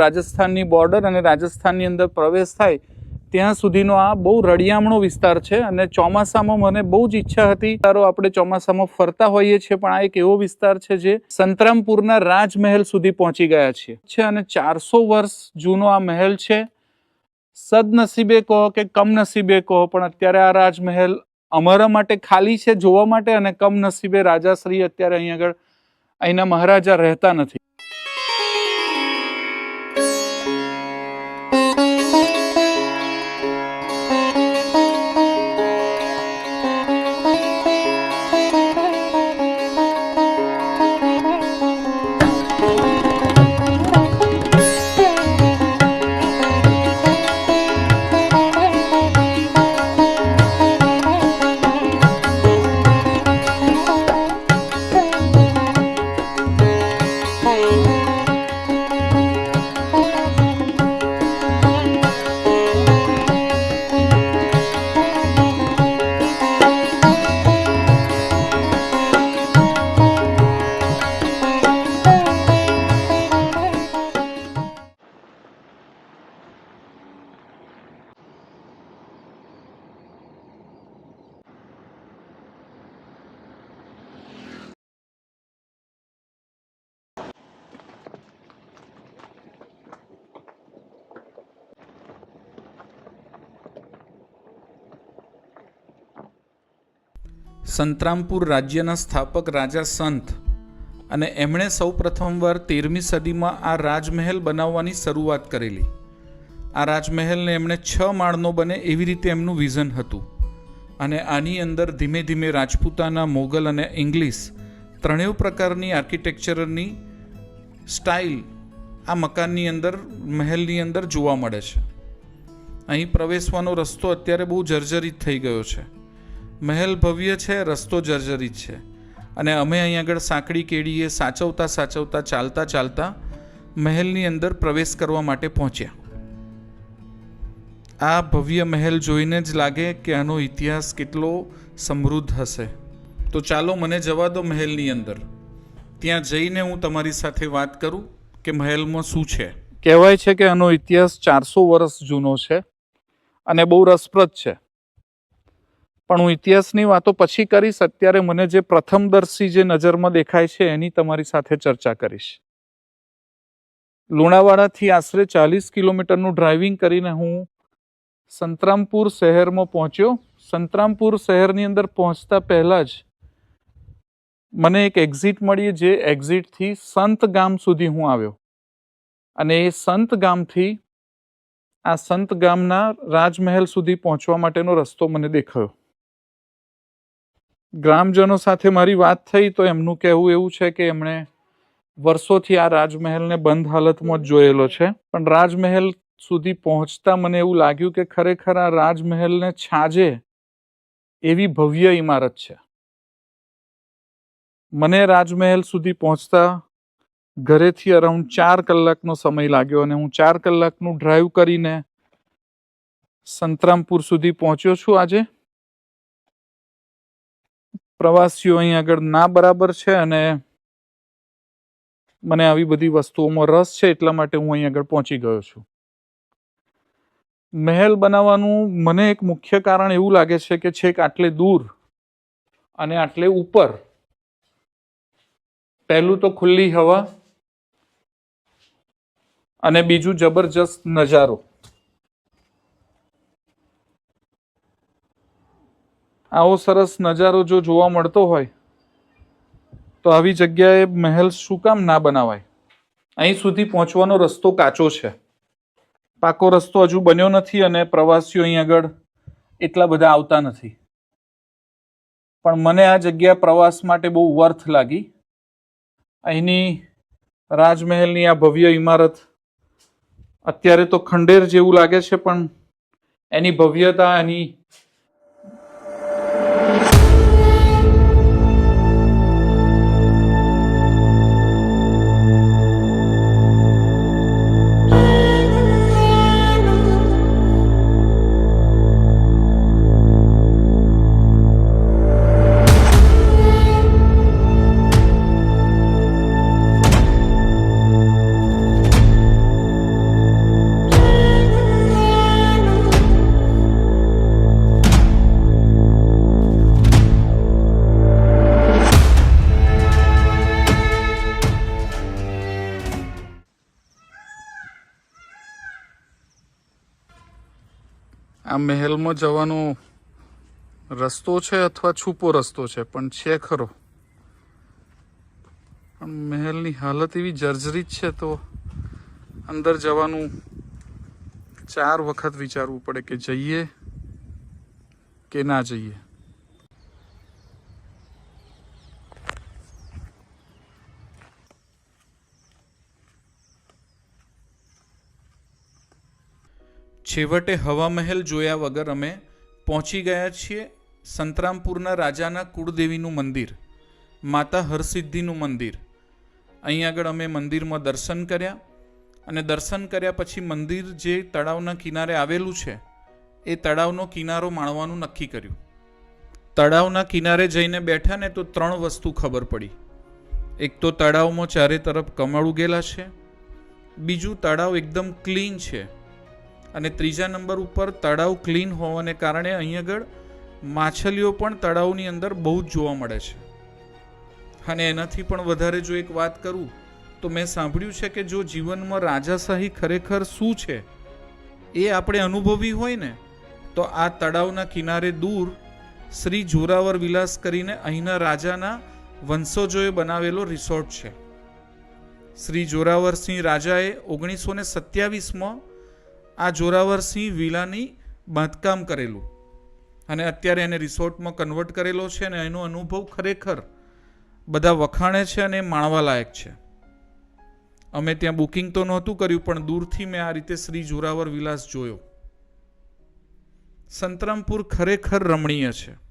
રાજસ્થાનની બોર્ડર અને રાજસ્થાનની અંદર પ્રવેશ થાય, ત્યાં સુધીનો આ બહુ રળિયામણો વિસ્તાર છે અને ચોમાસામાં મને બહુ જ ઈચ્છા હતી. તારો આપણે ચોમાસામાં ફરતા હોઈએ છીએ, પણ આ એક એવો વિસ્તાર છે જે સંતરામપુરના રાજમહેલ સુધી પહોંચી ગયા છે અને ચારસો વર્ષ જૂનો આ મહેલ છે. સદનસીબે કહો કે કમનસીબે કહો, પણ અત્યારે આ રાજમહેલ અમારા માટે ખાલી છે, જોવા માટે, અને કમનસીબે રાજાશ્રી અત્યારે અહીં આગળ અહીંના મહારાજા રહેતા નથી. સંતરામપુર રાજ્યના સ્થાપક રાજા સંત અને એમણે સૌ પ્રથમવાર તેરમી સદીમાં આ રાજમહેલ બનાવવાની શરૂઆત કરેલી. આ રાજમહેલને એમણે છ માળનો બને એવી રીતે એમનું વિઝન હતું અને આની અંદર ધીમે ધીમે રાજપૂતાના મોગલ અને ઇંગ્લિશ ત્રણેય પ્રકારની આર્કિટેક્ચરની સ્ટાઇલ આ મકાનની અંદર, મહેલની અંદર જોવા મળે છે. અહીં પ્રવેશવાનો રસ્તો અત્યારે બહુ જર્જરિત થઈ ગયો છે. મહેલ ભવ્ય છે, રસ્તો જર્જરિત છે. અને અમે અહીં આગળ સાંકડી કેડીએ સાચવતા સાચવતા ચાલતા ચાલતા મહેલની અંદર પ્રવેશ કરવા માટે પહોંચ્યા. આ ભવ્ય મહેલ જોઈને જ લાગે કે આનો ઇતિહાસ કેટલો સમૃદ્ધ હશે. તો ચાલો મને જવા દો મહેલની અંદર. ત્યાં જઈને હું તમારી સાથે વાત કરું કે મહેલમાં શું છે. કહેવાય છે કે આનો ઇતિહાસ ચારસો વર્ષ જૂનો છે અને બહુ રસપ્રદ છે. પણ હું ઇતિહાસની વાતો પછી કરીશ. અત્યારે મને જે પ્રથમદર્શી જે નજરમાં દેખાય છે એની તમારી સાથે ચર્ચા કરીશ. લુણાવાડાથી આશરે ચાલીસ કિલોમીટરનું ડ્રાઇવિંગ કરીને હું સંતરામપુર શહેરમાં પહોંચ્યો. સંતરામપુર શહેરની અંદર પહોંચતા પહેલાં જ મને એક એક્ઝિટ મળી, જે એક્ઝિટથી સંત ગામ સુધી હું આવ્યો. અને એ સંત ગામથી આ સંત ગામના રાજમહેલ સુધી પહોંચવા માટેનો રસ્તો મને દેખાયો. ગ્રામજનો સાથે મારી વાત થઈ તો એમનું કહેવું એવું છે કે એમણે વર્ષોથી આ રાજમહેલને બંધ હાલતમાં જ જોયેલો છે. પણ રાજમહેલ સુધી પહોંચતા મને એવું લાગ્યું કે ખરેખર આ રાજમહેલને છાજે એવી ભવ્ય ઇમારત છે. મને રાજમહેલ સુધી પહોંચતા ઘરેથી અરાઉન્ડ ચાર કલાકનો સમય લાગ્યો અને હું ચાર કલાકનું ડ્રાઈવ કરીને સંતરામપુર સુધી પહોંચ્યો છું આજે. પ્રવાસીઓ અહીં આગળ ના બરાબર છે અને મને આવી બધી વસ્તુઓમાં રસ છે એટલા માટે હું અહીં આગળ પહોંચી ગયો છું. મહેલ બનાવવાનું મને એક મુખ્ય કારણ એવું લાગે છે કે છેક આટલે દૂર અને આટલે ઉપર. પહેલું તો ખુલ્લી હવા અને બીજું જબરજસ્ત નજારો. આવો સરસ નજારો જો જોવા મળતો હોય, તો આવી જગ્યાએ મહેલ શું કામ ના બનાવાય? અહીં સુધી પહોંચવાનો રસ્તો કાચો છે. પાકો રસ્તો હજુ બન્યો નથી અને પ્રવાસીઓ અહીં આગળ એટલા બધા આવતા નથી. પણ મને આ જગ્યા પ્રવાસ માટે બહુ વર્થ લાગી. અહીંની રાજમહેલની આ ભવ્ય ઇમારત અત્યારે તો ખંડેર જેવું લાગે છે, પણ એની ભવ્યતા, એની આ મહેલમાં જવાનો રસ્તો છે અથવા છૂપો રસ્તો છે? પણ છે ખરો. પણ મહેલની હાલત એવી જર્જરિત છે તો અંદર જવાનું ચાર વખત વિચારવું પડે કે જઈએ કે ના જઈએ. છેવટે હવા મહેલ જોયા વગર અમે પહોંચી ગયા છીએ સંતરામપુરના રાજાના કુળદેવીનું મંદિર, માતા હરસિદ્ધિનું મંદિર. અહીં આગળ અમે મંદિરમાં દર્શન કર્યા અને દર્શન કર્યા પછી મંદિર જે તળાવના કિનારે આવેલું છે, એ તળાવનો કિનારો માણવાનું નક્કી કર્યું. તળાવના કિનારે જઈને બેઠા ને તો ત્રણ વસ્તુ ખબર પડી. એક તો તળાવમાં ચારે તરફ કમળ ઉગેલા છે, બીજું તળાવ એકદમ ક્લીન છે. અને ત્રીજા નંબર ઉપર તળાવ ક્લીન હોવાને કારણે અહીં આગળ માછલીઓ પણ તળાવની અંદર બહુ જ જોવા મળે છે. અને એનાથી પણ વધારે જો એક વાત કરું, તો મેં સાંભળ્યું છે કે જો જીવનમાં રાજાશાહી ખરેખર શું છે, એ આપણે અનુભવી હોય ને, તો આ તળાવના કિનારે દૂર શ્રી જોરાવર વિલાસ કરીને અહીંના રાજાના વંશજોએ બનાવેલો રિસોર્ટ છે. શ્રી જોરાવરસિંહ રાજાએ ઓગણીસો ને સત્યાવીસમાં આ જોરાવરસિંહ વિલાની બાંધકામ કરેલું. અને અત્યારે એને રિસોર્ટમાં કન્વર્ટ કરેલો છે અને એનો અનુભવ ખરેખર બધા વખાણે છે અને માણવા લાયક છે. અમે ત્યાં બુકિંગ તો નહોતું કર્યું, પણ દૂરથી મેં આ રીતે શ્રી જોરાવર વિલાસ જોયો. સંતરામપુર ખરેખર રમણીય છે.